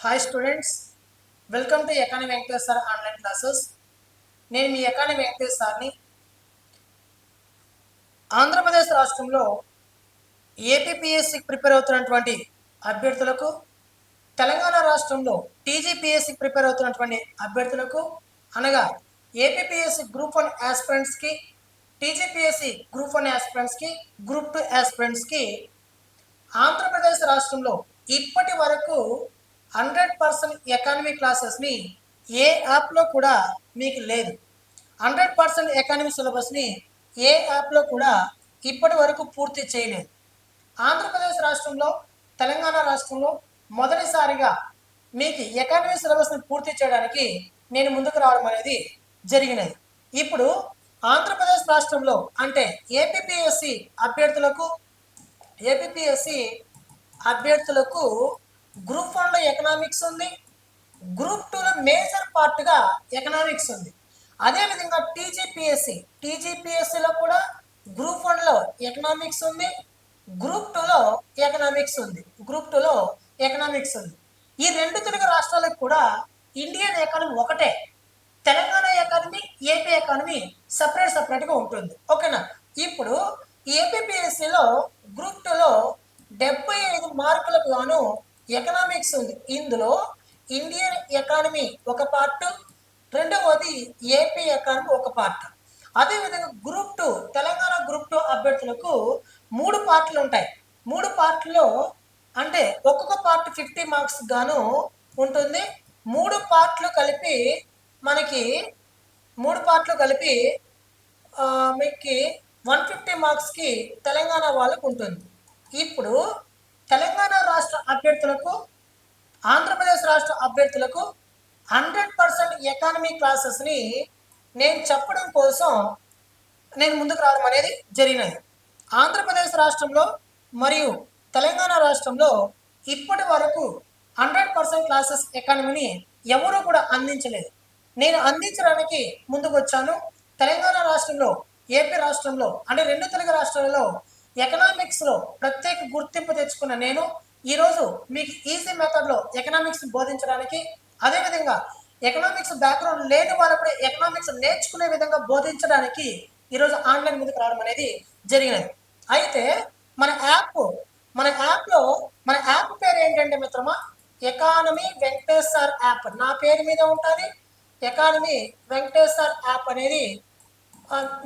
Hi students welcome to Ekani Venkatesh sir online classes నేను మీ ఎకాని వెంకటేష్ సార్ని ఆంధ్రప్రదేశ్ రాష్ట్రంలో ఏపీపీఎస్సికి ప్రిపేర్ అవుతున్నటువంటి అభ్యర్థులకు తెలంగాణ రాష్ట్రంలో టీజీపీఎస్సికి ప్రిపేర్ అవుతున్నటువంటి అభ్యర్థులకు అనగా ఏపీపీఎస్సి గ్రూప్ వన్ యాస్పిరెంట్స్కి టీజీపీఎస్సి గ్రూప్ వన్ యాస్పిరెంట్స్కి గ్రూప్ టూ యాస్పిరెంట్స్కి ఆంధ్రప్రదేశ్ రాష్ట్రంలో ఇప్పటి వరకు హండ్రెడ్ పర్సెంట్ ఎకానమీ క్లాసెస్ని ఏ యాప్లో కూడా మీకు లేదు. హండ్రెడ్ పర్సెంట్ ఎకానమీ సిలబస్ని ఏ యాప్లో కూడా ఇప్పటి వరకు పూర్తి చేయలేదు. ఆంధ్రప్రదేశ్ రాష్ట్రంలో తెలంగాణ రాష్ట్రంలో మొదటిసారిగా మీకు ఎకానమీ సిలబస్ని పూర్తి చేయడానికి నేను ముందుకు రావడం అనేది జరిగినది. ఇప్పుడు ఆంధ్రప్రదేశ్ రాష్ట్రంలో అంటే ఏపీపీఎస్సి అభ్యర్థులకు ఏపీపీఎస్సి అభ్యర్థులకు గ్రూప్ వన్లో ఎకనామిక్స్ ఉంది. గ్రూప్ టూలో మేజర్ పార్ట్గా ఎకనామిక్స్ ఉంది. అదేవిధంగా టీజీపీఎస్సి టీజీపీఎస్సిలో కూడా గ్రూప్ వన్లో ఎకనామిక్స్ ఉంది. గ్రూప్ టూలో ఎకనామిక్స్ ఉంది. గ్రూప్ టూలో ఎకనామిక్స్ ఉంది. ఈ రెండు తెలుగు రాష్ట్రాలకు కూడా ఇండియన్ ఎకానమీ ఒకటే. Telangana economy AP economy separate సపరేట్గా ఉంటుంది. ఓకేనా? ఇప్పుడు ఏపీపీఎస్సిలో గ్రూప్ టూలో డెబ్బై ఐదు మార్కులకు గాను ఎకనామిక్స్ ఉంది. ఇందులో ఇండియన్ ఎకానమీ ఒక పార్ట్ రెండవది ఏపీ ఎకానమీ ఒక పార్ట్ అదేవిధంగా group two Telangana group two అభ్యర్థులకు మూడు పార్ట్లు ఉంటాయి. మూడు పార్ట్లో అంటే ఒక్కొక్క పార్ట్ ఫిఫ్టీ మార్క్స్ గాను ఉంటుంది. మూడు పార్ట్లు కలిపి మనకి మూడు పార్ట్లు కలిపి మీకు వన్ ఫిఫ్టీ మార్క్స్కి తెలంగాణ వాళ్ళకు ఉంటుంది. ఇప్పుడు తెలంగాణ రాష్ట్ర అభ్యర్థులకు ఆంధ్రప్రదేశ్ రాష్ట్ర అభ్యర్థులకు హండ్రెడ్ పర్సెంట్ ఎకానమీ క్లాసెస్ని నేను చెప్పడం కోసం నేను ముందుకు రావడం అనేది జరిగినది. ఆంధ్రప్రదేశ్ రాష్ట్రంలో మరియు తెలంగాణ రాష్ట్రంలో ఇప్పటి వరకు హండ్రెడ్ పర్సెంట్ క్లాసెస్ ఎకానమీని ఎవరూ కూడా అందించలేదు. నేను అందించడానికి ముందుకు వచ్చాను. తెలంగాణ రాష్ట్రంలో ఏపీ రాష్ట్రంలో అంటే రెండు తెలుగు రాష్ట్రాలలో ఎకనామిక్స్లో ప్రత్యేక గుర్తింపు తెచ్చుకున్న నేను ఈరోజు మీకు ఈజీ మెథడ్లో ఎకనామిక్స్ బోధించడానికి అదేవిధంగా ఎకనామిక్స్ బ్యాక్గ్రౌండ్ లేని వాళ్ళు కూడా ఎకనామిక్స్ నేర్చుకునే విధంగా బోధించడానికి ఈరోజు ఆన్లైన్ ముందుకు రావడం అనేది జరిగినది. అయితే మన యాప్ మన యాప్లో మన యాప్ పేరు ఏంటంటే మిత్రమా? ఎకానమీ వెంకటేశ్వర్ యాప్ నా పేరు మీద ఉంటుంది. ఎకానమీ వెంకటేశ్వర్ యాప్ అనేది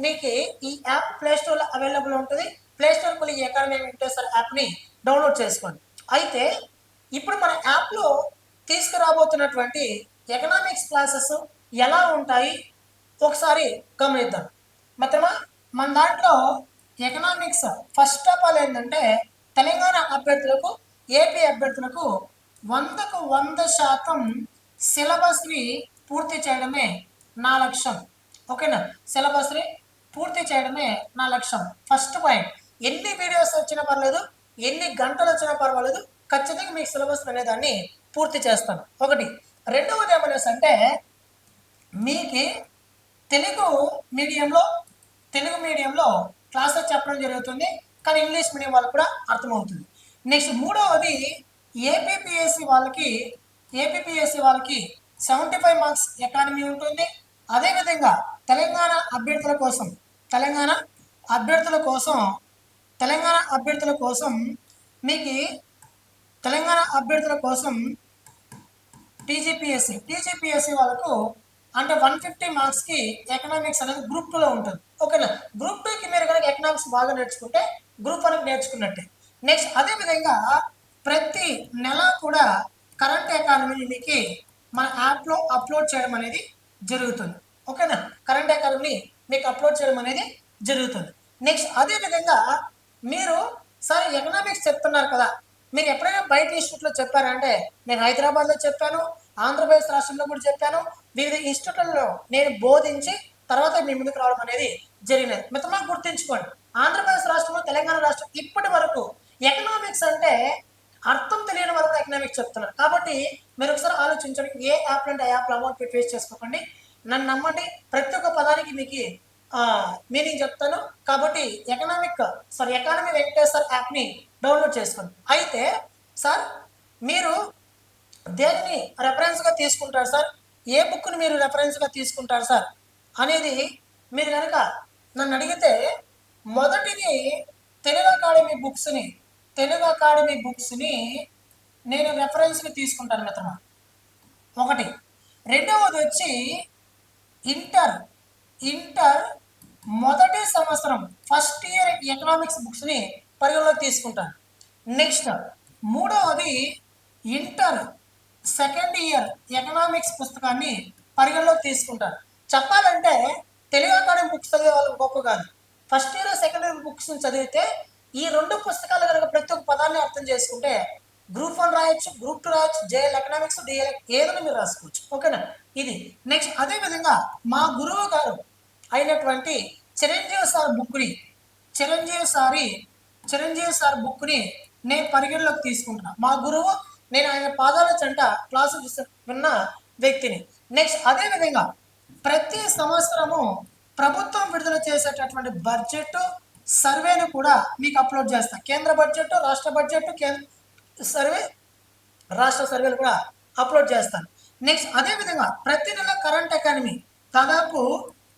మీకు ఈ యాప్ ప్లే స్టోర్లో అవైలబుల్ ఉంటుంది. ప్లే స్టోర్కి వెళ్ళి ఎకానమీ వెంకటేశ్వర్ యాప్ని డౌన్లోడ్ చేసుకోండి. అయితే ఇప్పుడు మన యాప్లో తీసుకురాబోతున్నటువంటి ఎకనామిక్స్ క్లాసెస్ ఎలా ఉంటాయి? ఒకసారి గమనిద్దాం. మిత్రమా మన దాంట్లో ఎకనామిక్స్ ఫస్ట్ ఆఫ్ ఆల్ ఏంటంటే తెలంగాణ అభ్యర్థులకు ఏపీ అభ్యర్థులకు వందకు వంద శాతం సిలబస్ని పూర్తి చేయడమే నా లక్ష్యం. ఓకేనా? సిలబస్ని పూర్తి చేయడమే నా లక్ష్యం. ఫస్ట్ పాయింట్ ఎన్ని వీడియోస్ వచ్చినా పర్లేదు ఎన్ని గంటలు వచ్చినా పర్వాలేదు ఖచ్చితంగా మీకు సిలబస్ అనేదాన్ని పూర్తి చేస్తాను. ఒకటి. రెండవది ఏమనేసి అంటే మీకు తెలుగు మీడియంలో తెలుగు మీడియంలో క్లాసెస్ చెప్పడం జరుగుతుంది కానీ ఇంగ్లీష్ మీడియం వాళ్ళకి కూడా అర్థమవుతుంది. నెక్స్ట్ మూడవది ఏపీపీఎస్సి వాళ్ళకి ఏపీపీఎస్సి వాళ్ళకి సెవెంటీ ఫైవ్ మార్క్స్ ఎకానమీ ఉంటుంది. అదేవిధంగా తెలంగాణ అభ్యర్థుల కోసం తెలంగాణ అభ్యర్థుల కోసం తెలంగాణ అభ్యర్థుల కోసం మీకు తెలంగాణ అభ్యర్థుల కోసం టీజీపీఎస్సీ టీజీపీఎస్సీ వాళ్ళకు అంటే వన్ ఫిఫ్టీ మార్క్స్కి ఎకనామిక్స్ అనేది గ్రూప్ టూలో ఉంటుంది. ఓకేనా? గ్రూప్ టూకి మీరు కనుక ఎకనామిక్స్ బాగా నేర్చుకుంటే గ్రూప్ వన్కి నేర్చుకున్నట్టే. నెక్స్ట్ అదేవిధంగా ప్రతి నెల కూడా కరెంట్ ఎకానమీకి మన యాప్లో అప్లోడ్ చేయడం అనేది జరుగుతుంది. ఓకేనా? కరెంట్ ఎకానమీ మీకు అప్లోడ్ చేయడం అనేది జరుగుతుంది. నెక్స్ట్ అదేవిధంగా మీరు సార్ ఎకనామిక్స్ చెప్తున్నారు కదా. మీరు ఎప్పుడైనా బయట ఇన్స్టిట్యూట్లో చెప్పారంటే నేను హైదరాబాద్లో చెప్పాను ఆంధ్రప్రదేశ్ రాష్ట్రంలో కూడా చెప్పాను. వివిధ ఇన్స్టిట్యూట్లలో నేను బోధించి తర్వాత మీ ముందుకు రావడం అనేది జరిగినది. మిత్రమా గుర్తుంచుకోండి. ఆంధ్రప్రదేశ్ రాష్ట్రంలో తెలంగాణ రాష్ట్రం ఇప్పటి వరకు ఎకనామిక్స్ అంటే అర్థం తెలియని వరకు ఎకనామిక్స్ చెప్తున్నారు. కాబట్టి మీరు ఒకసారి ఆలోచించండి ఏ యాప్ అంటే ఆ యాప్లో అమౌంట్ పెట్టి వేస్ట్ చేసుకోకండి. నన్ను నమ్మండి. ప్రతి ఒక్క పదానికి మీకు మీనింగ్ చెప్తాను. కాబట్టి ఎకనామిక్ సారీ ఎకానమీ వెంకటేశ్వర్ యాప్ని డౌన్లోడ్ చేసుకోండి. అయితే సార్ మీరు దేన్ని రెఫరెన్స్గా తీసుకుంటారు సార్? ఏ బుక్ని మీరు రెఫరెన్స్గా తీసుకుంటారు సార్? అనేది మీరు కనుక నన్ను అడిగితే మొదటిది తెలుగు అకాడమీ బుక్స్ని తెలుగు అకాడమీ బుక్స్ని నేను రెఫరెన్స్గా తీసుకుంటాను మిత్రమా? ఒకటి. రెండవది వచ్చి ఇంటర్ ఇంటర్ మొదటి సంవత్సరం ఫస్ట్ ఇయర్ ఎకనామిక్స్ బుక్స్ని పరిగణలోకి తీసుకుంటాను. నెక్స్ట్ మూడవది ఇంటర్ సెకండ్ ఇయర్ ఎకనామిక్స్ పుస్తకాన్ని పరిగణలోకి తీసుకుంటారు చెప్పాలంటే తెలుగు అకాడమీ బుక్స్ చదివే వాళ్ళు గొప్ప కాదు. First year second year books చదివితే ఈ రెండు పుస్తకాలు కనుక ప్రతి ఒక్క పదాన్ని అర్థం చేసుకుంటే గ్రూప్ వన్ రాయొచ్చు గ్రూప్ టూ రాయొచ్చు జేఎల్ ఎకనామిక్స్ డిఎల్ ఏదైనా మీరు రాసుకోవచ్చు. ఓకేనా ఇది. నెక్స్ట్ అదే విధంగా మా గురువు గారు అయినటువంటి చిరంజీవి సార్ బుక్ని చిరంజీవి సారి చిరంజీవి సార్ బుక్ని నేను పరిగణలోకి తీసుకుంటున్నాను మా గురువు నేను ఆయన పాదాల చెంట క్లాసు విన్న వ్యక్తిని. నెక్స్ట్ అదే విధంగా ప్రతి సంవత్సరము ప్రభుత్వం విడుదల చేసేటటువంటి బడ్జెట్ సర్వేను కూడా మీకు అప్లోడ్ చేస్తా. కేంద్ర బడ్జెట్ రాష్ట్ర బడ్జెట్ కేంద్ర సర్వే రాష్ట్ర సర్వేలు కూడా అప్లోడ్ చేస్తాను. నెక్స్ట్ అదే విధంగా ప్రతి నెల కరెంట్ ఎకానమీ దాదాపు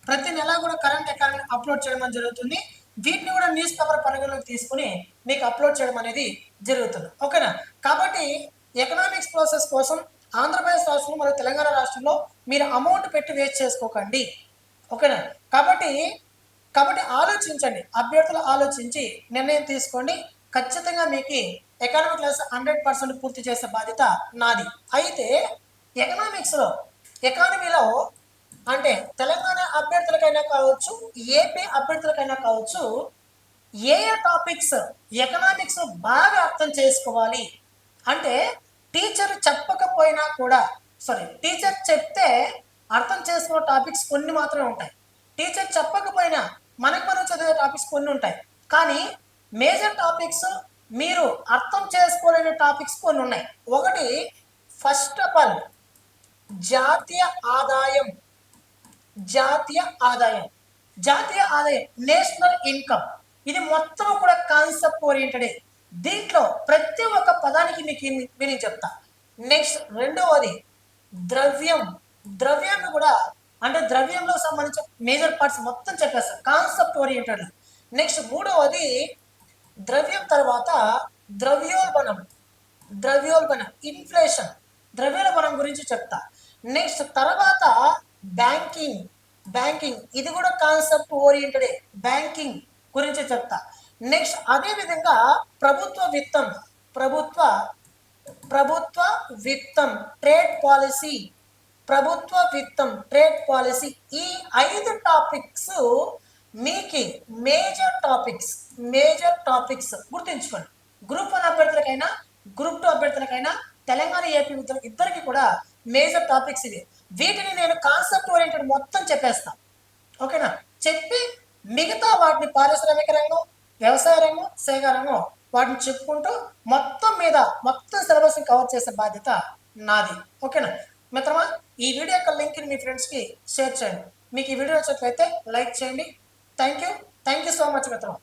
ప్రతి నెల కూడా కరెంట్ ఎకానమీ అప్లోడ్ చేయడం జరుగుతుంది. వీటిని కూడా న్యూస్ పేపర్ పరిగణలోకి తీసుకుని మీకు అప్లోడ్ చేయడం అనేది జరుగుతుంది. ఓకేనా కాబట్టి ఎకనామిక్స్ ప్రాసెస్ కోసం ఆంధ్రప్రదేశ్ రాష్ట్రంలో మరియు తెలంగాణ రాష్ట్రంలో మీరు అమౌంట్ పెట్టి వేస్ట్ చేసుకోకండి. ఓకేనా కాబట్టి కాబట్టి ఆలోచించండి. అభ్యర్థులు ఆలోచించి నిర్ణయం తీసుకోండి. ఖచ్చితంగా మీకు ఎకానమిక్ క్లాస్ హండ్రెడ్ పర్సెంట్ పూర్తి చేసే బాధ్యత నాది. అయితే ఎకనామిక్స్లో ఎకానమీలో అంటే తెలంగాణ అభ్యర్థులకైనా కావచ్చు ఏపీ అభ్యర్థులకైనా కావచ్చు ఏ ఏ టాపిక్స్ ఎకనామిక్స్ బాగా అర్థం చేసుకోవాలి. అంటే టీచర్ చెప్పకపోయినా కూడా సారీ టీచర్ చెప్తే అర్థం చేసుకున్న టాపిక్స్ కొన్ని మాత్రమే ఉంటాయి. టీచర్ చెప్పకపోయినా మనకు మనం చదివే టాపిక్స్ కొన్ని ఉంటాయి. కానీ మేజర్ టాపిక్స్ మీరు అర్థం చేసుకోలేని టాపిక్స్ కొన్ని ఉన్నాయి. ఒకటి ఫస్ట్ ఆఫ్ ఆల్ జాతీయ ఆదాయం. జాతీయ ఆదాయం. జాతీయ ఆదాయం నేషనల్ ఇన్కమ్. ఇది మొత్తం కూడా కాన్సెప్ట్ ఓరియంటెడే దీంట్లో ప్రతి ఒక్క పదానికి మీకు నేను చెప్తా. నెక్స్ట్ రెండవది ద్రవ్యం. ద్రవ్యం కూడా అంటే ద్రవ్యంలో సంబంధించిన మేజర్ పార్ట్స్ మొత్తం చెప్పేస్తారు కాన్సెప్ట్ ఓరియంటెడ్. నెక్స్ట్ మూడవది ద్రవ్యం తర్వాత ద్రవ్యోల్బణం. ద్రవ్యోల్బణం ఇన్ఫ్లేషన్. ద్రవ్యోల్బణం గురించి చెప్తా. నెక్స్ట్ తర్వాత బ్యాంకింగ్ బ్యాంకింగ్. ఇది కూడా కాన్సెప్ట్ ఓరియంటెడ్ బ్యాంకింగ్ గురించి చెప్తా. నెక్స్ట్ అదే విధంగా ప్రభుత్వ విత్తం ప్రభుత్వ ప్రభుత్వ విత్తం ట్రేడ్ పాలసీ ప్రభుత్వ విత్తం ట్రేడ్ పాలసీ. ఈ ఐదు టాపిక్స్ మీకు మేజర్ టాపిక్స్ మేజర్ టాపిక్స్ గుర్తుంచుకోండి. గ్రూప్ వన్ అభ్యర్థులకైనా గ్రూప్ టూ అభ్యర్థులకైనా తెలంగాణ ఏపీ ఇద్దరికి కూడా మేజర్ టాపిక్స్ ఇవి. వీటిని నేను కాన్సెప్ట్ ఓరియంటెడ్ మొత్తం చెప్పేస్తాను ఓకేనా? చెప్పి మిగతా వాటిని పారిశ్రామిక రంగం వ్యవసాయ రంగం సేవ రంగం వాటిని చెప్పుకుంటూ మొత్తం మీద మొత్తం సిలబస్ని కవర్ చేసే బాధ్యత నాది. ఓకేనా? మిత్రమా ఈ వీడియో యొక్క లింక్ని మీ ఫ్రెండ్స్కి షేర్ చేయండి. మీకు ఈ వీడియో నచ్చినట్లయితే లైక్ చేయండి. Thank you thank you so much మిత్రమా.